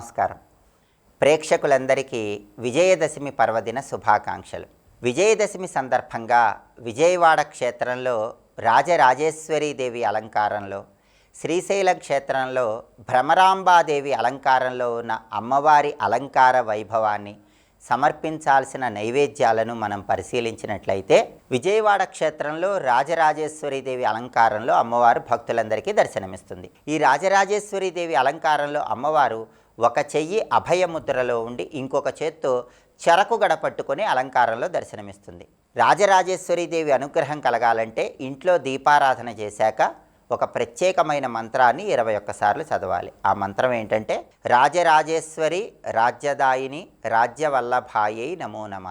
నమస్కారం. ప్రేక్షకులందరికీ విజయదశమి పర్వదిన శుభాకాంక్షలు. విజయదశమి సందర్భంగా విజయవాడ క్షేత్రంలో రాజరాజేశ్వరీదేవి అలంకారంలో శ్రీశైలం క్షేత్రంలో భ్రమరాంబాదేవి అలంకారంలో ఉన్న అమ్మవారి అలంకార వైభవాన్ని సమర్పించాల్సిన నైవేద్యాలను మనం పరిశీలించినట్లయితే విజయవాడ క్షేత్రంలో రాజరాజేశ్వరీదేవి అలంకారంలో అమ్మవారు భక్తులందరికీ దర్శనమిస్తుంది. ఈ రాజరాజేశ్వరీదేవి అలంకారంలో అమ్మవారు ఒక చెయ్యి అభయముద్రలో ఉండి ఇంకొక చేత్తో చెరకు గడ పట్టుకొని అలంకారంలో దర్శనమిస్తుంది. రాజరాజేశ్వరీదేవి అనుగ్రహం కలగాలంటే ఇంట్లో దీపారాధన చేశాక ఒక ప్రత్యేకమైన మంత్రాన్ని ఇరవై ఒక్కసార్లు చదవాలి. ఆ మంత్రం ఏంటంటే రాజరాజేశ్వరి రాజ్యదాయిని రాజ్యవల్లభాయై నమో నమ.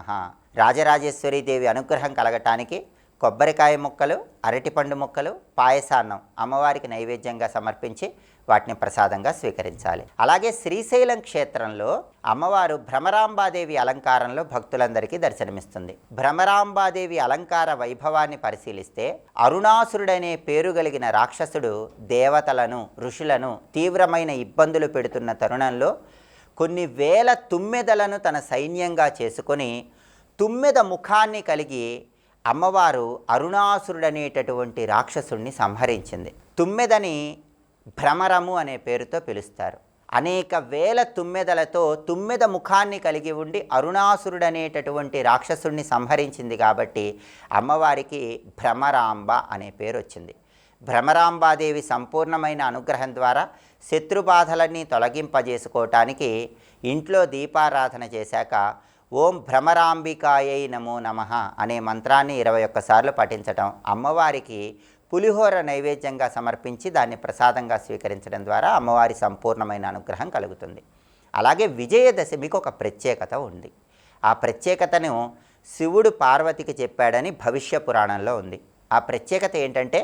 రాజరాజేశ్వరి దేవి అనుగ్రహం కలగటానికి కొబ్బరికాయ ముక్కలు అరటిపండు ముక్కలు పాయసాన్నం అమ్మవారికి నైవేద్యంగా సమర్పించి వాటిని ప్రసాదంగా స్వీకరించాలి. అలాగే శ్రీశైలం క్షేత్రంలో అమ్మవారు భ్రమరాంబాదేవి అలంకారంలో భక్తులందరికీ దర్శనమిస్తుంది. భ్రమరాంబాదేవి అలంకార వైభవాన్ని పరిశీలిస్తే అరుణాసురుడనే పేరు కలిగిన రాక్షసుడు దేవతలను ఋషులను తీవ్రమైన ఇబ్బందులు పెడుతున్న తరుణంలో కొన్ని వేల తుమ్మెదలను తన సైన్యంగా చేసుకొని తుమ్మెద ముఖాన్ని కలిగి అమ్మవారు అరుణాసురుడనేటటువంటి రాక్షసుడిని సంహరించింది. తుమ్మెదని భ్రమరము అనే పేరుతో పిలుస్తారు. అనేక వేల తుమ్మెదలతో తుమ్మెద ముఖాన్ని కలిగి ఉండి అరుణాసురుడనేటటువంటి రాక్షసుడిని సంహరించింది కాబట్టి అమ్మవారికి భ్రమరాంబ అనే పేరు వచ్చింది భ్రమరాంబాదేవి సంపూర్ణమైన అనుగ్రహం ద్వారా శత్రుబాధలన్నీ తొలగింపజేసుకోవటానికి ఇంట్లో దీపారాధన చేశాక ఓం భ్రమరాంబికాయై నమో నమ అనే మంత్రాన్ని ఇరవై ఒక్కసార్లు పఠించటం అమ్మవారికి పులిహోర నైవేద్యంగా సమర్పించి దాన్ని ప్రసాదంగా స్వీకరించడం ద్వారా అమ్మవారి సంపూర్ణమైన అనుగ్రహం కలుగుతుంది. అలాగే విజయదశమికి ఒక ప్రత్యేకత ఉంది. ఆ ప్రత్యేకతను శివుడు పార్వతికి చెప్పాడని భవిష్య పురాణంలో ఉంది. ఆ ప్రత్యేకత ఏంటంటే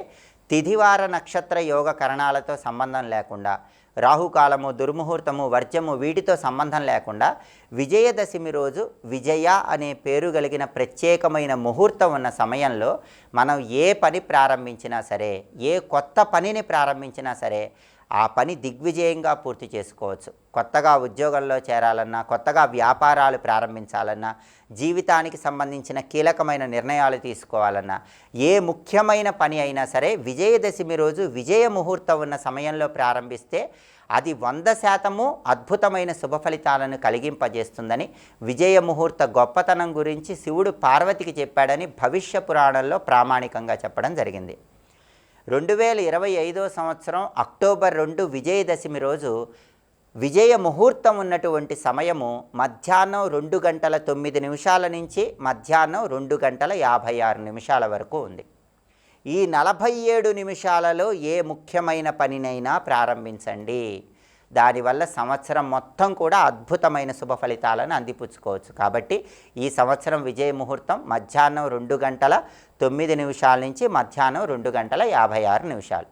తిథివార నక్షత్ర యోగ కరణాలతో సంబంధం లేకుండా రాహుకాలము దుర్ముహూర్తము వర్జము వీటితో సంబంధం లేకుండా విజయదశమి రోజు విజయ అనే పేరు కలిగిన ప్రత్యేకమైన ముహూర్తం ఉన్న సమయంలో మనం ఏ పని ప్రారంభించినా సరే ఏ కొత్త పనిని ప్రారంభించినా సరే ఆ పని దిగ్విజయంగా పూర్తి చేసుకోవచ్చు. కొత్తగా ఉద్యోగంలో చేరాలన్నా కొత్తగా వ్యాపారాలు ప్రారంభించాలన్నా జీవితానికి సంబంధించిన కీలకమైన నిర్ణయాలు తీసుకోవాలన్నా ఏ ముఖ్యమైన పని అయినా సరే విజయదశమి రోజు విజయ ముహూర్తం ఉన్న సమయంలో ప్రారంభిస్తే అది వంద శాతము అద్భుతమైన శుభ ఫలితాలను కలిగింపజేస్తుందని విజయ ముహూర్త గొప్పతనం గురించి శివుడు పార్వతికి చెప్పాడని భవిష్య పురాణంలో ప్రామాణికంగా చెప్పడం జరిగింది. రెండు వేల ఇరవై ఐదో సంవత్సరం అక్టోబర్ రెండు విజయదశమి రోజు విజయ ముహూర్తం ఉన్నటువంటి సమయము మధ్యాహ్నం రెండు గంటల తొమ్మిది నిమిషాల నుంచి మధ్యాహ్నం రెండు గంటల యాభై ఆరు నిమిషాల వరకు ఉంది. ఈ నలభై ఏడు నిమిషాలలో ఏ ముఖ్యమైన పనినైనా ప్రారంభించండి. దానివల్ల సంవత్సరం మొత్తం కూడా అద్భుతమైన శుభ ఫలితాలను అందిపుచ్చుకోవచ్చు. కాబట్టి ఈ సంవత్సరం విజయ ముహూర్తం మధ్యాహ్నం రెండు గంటల తొమ్మిది నిమిషాల నుంచి మధ్యాహ్నం రెండు గంటల యాభై ఆరు నిమిషాలు.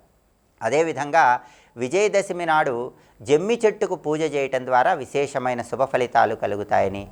అదేవిధంగా విజయదశమి నాడు జమ్మి చెట్టుకు పూజ చేయటం ద్వారా విశేషమైన శుభ ఫలితాలు కలుగుతాయని.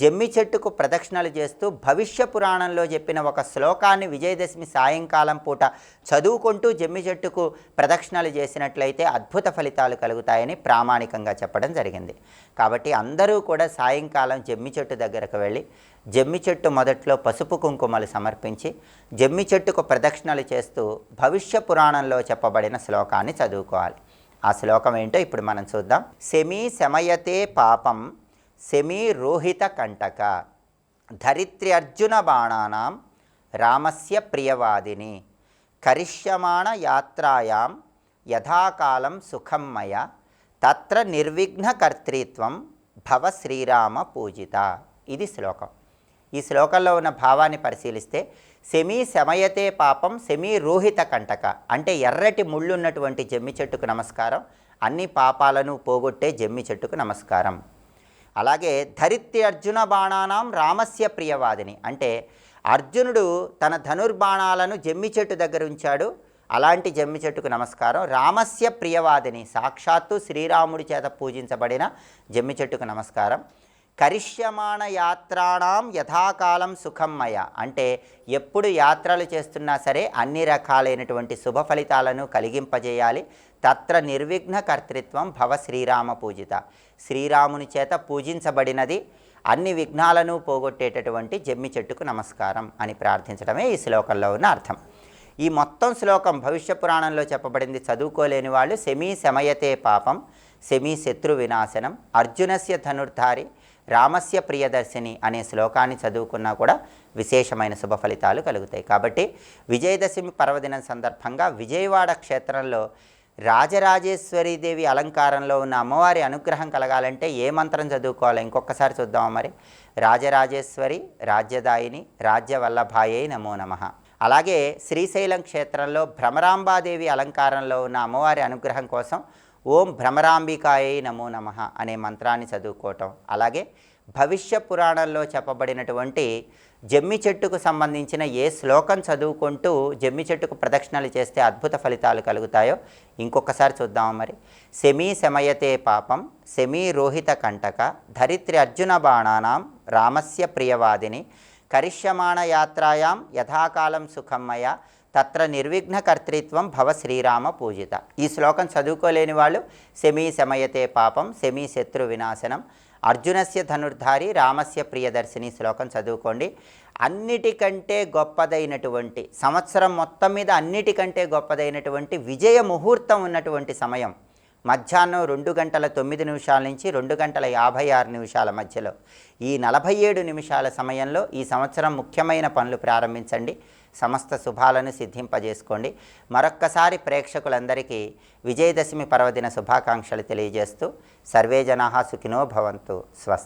జమ్మి చెట్టుకు ప్రదక్షిణలు చేస్తూ భవిష్య పురాణంలో చెప్పిన ఒక శ్లోకాన్ని విజయదశమి సాయంకాలం పూట చదువుకుంటూ జమ్మి చెట్టుకు ప్రదక్షిణలు చేసినట్లయితే అద్భుత ఫలితాలు కలుగుతాయని ప్రామాణికంగా చెప్పడం జరిగింది. కాబట్టి అందరూ కూడా సాయంకాలం జమ్మి చెట్టు దగ్గరకు వెళ్ళి జమ్మి చెట్టు మొదట్లో పసుపు కుంకుమలు సమర్పించి జమ్మి చెట్టుకు ప్రదక్షిణలు చేస్తూ భవిష్య పురాణంలో చెప్పబడిన శ్లోకాన్ని చదువుకోవాలి. ఆ శ్లోకం ఏంటో ఇప్పుడు మనం చూద్దాం. సెమీ శమయతే పాపం సెమీ రోహిత కంటక ధరిత్ర్యర్జున బాణానాం రామస్య ప్రియవాదిని కరిష్యమాణ యాత్రాయాం యథాకాలం సుఖం మయ తత్ర నిర్విఘ్నకర్తృత్వం భవ శ్రీరామ పూజిత. ఇది శ్లోకం. ఈ శ్లోకంలో ఉన్న భావాన్ని పరిశీలిస్తే సెమీ శమయతే పాపం సెమీ రోహిత కంటక. అంటే ఎర్రటి ముళ్ళున్నటువంటి జమ్మి చెట్టుకు నమస్కారం అన్ని పాపాలను పోగొట్టే జమ్మి చెట్టుకు నమస్కారం. అలాగే ధరిత్రి అర్జున బాణానాం రామస్య ప్రియవాదిని. అంటే అర్జునుడు తన ధనుర్బాణాలను జమ్మి చెట్టు దగ్గర ఉంచాడు అలాంటి జమ్మి చెట్టుకు నమస్కారం రామస్య ప్రియవాదిని. సాక్షాత్తు శ్రీరాముడి చేత పూజించబడిన జమ్మి చెట్టుకు నమస్కారం. కరిష్యమాణ యాత్రాణం యథాకాలం సుఖమ్మయ అంటే ఎప్పుడు యాత్రలు చేస్తున్నా సరే అన్ని రకాలైనటువంటి శుభ ఫలితాలను కలిగింపజేయాలి. తత్ర నిర్విఘ్న కర్తృత్వం భవ శ్రీరామ పూజిత. శ్రీరాముని చేత పూజించబడినది అన్ని విఘ్నాలను పోగొట్టేటటువంటి జమ్మి చెట్టుకు నమస్కారం అని ప్రార్థించడమే ఈ శ్లోకంలో ఉన్న అర్థం. ఈ మొత్తం శ్లోకం భవిష్య పురాణంలో చెప్పబడింది చదువుకోలేని వాళ్ళు సెమీ శమయతే పాపం సెమీ శత్రు వినాశనం అర్జునస్య ధనుర్ధారి రామస్య ప్రియదర్శిని అనే శ్లోకాన్ని చదువుకున్నా కూడా విశేషమైన శుభ ఫలితాలు కలుగుతాయి. కాబట్టి విజయదశమి పర్వదినం సందర్భంగా విజయవాడ క్షేత్రంలో రాజరాజేశ్వరీదేవి అలంకారంలో ఉన్న అమ్మవారి అనుగ్రహం కలగాలంటే ఏ మంత్రం చదువుకోవాలి? ఇంకొకసారి చూద్దామా మరి? రాజరాజేశ్వరి రాజ్యదాయిని రాజ్యవల్లభాయే నమో నమః. అలాగే శ్రీశైలం క్షేత్రంలో భ్రమరాంబాదేవి అలంకారంలో ఉన్న అమ్మవారి అనుగ్రహం కోసం ఓం భ్రమరాంబికాయే నమో నమః అనే మంత్రాన్ని చదువుకోవటం. అలాగే భవిష్య పురాణంలో చెప్పబడినటువంటి జమ్మి చెట్టుకు సంబంధించిన ఏ శ్లోకం చదువుకుంటూ జమ్మి చెట్టుకు ప్రదక్షిణలు చేస్తే అద్భుత ఫలితాలు కలుగుతాయో ఇంకొకసారి చూద్దాం మరి. సెమీ శమయతే పాపం సెమీ రోహిత కంటక ధరిత్రి అర్జున బాణానాం రామస్య ప్రియవాదిని కరిష్యమాణ యాత్రాయాం యథాకాలం సుఖమ్మయ తత్ర నిర్విఘ్నకర్తృత్వం భవ శ్రీరామ పూజిత. ఈ శ్లోకం చదువుకోలేని వాళ్ళు సెమీ శమయతే పాపం సెమీ శత్రు వినాశనం అర్జునస్య ధనుర్ధారి రామస్య ప్రియదర్శిని శ్లోకం చదువుకోండి. అన్నిటికంటే గొప్పదైనటువంటి సంవత్సరం మొత్తం మీద అన్నిటికంటే గొప్పదైనటువంటి విజయ ముహూర్తం ఉన్నటువంటి సమయం మధ్యాహ్నం రెండు గంటల తొమ్మిది నిమిషాల నుంచి రెండు గంటల యాభై ఆరు నిమిషాల మధ్యలో. ఈ నలభై ఏడు నిమిషాల సమయంలో ఈ సంవత్సరం ముఖ్యమైన పనులు ప్రారంభించండి. సమస్త శుభాలను సిద్ధింపజేసుకోండి. మరొక్కసారి ప్రేక్షకులందరికీ విజయదశమి పర్వదిన శుభాకాంక్షలు తెలియజేస్తూ సర్వే జనా సుఖినో భవంతు. స్వస్తి.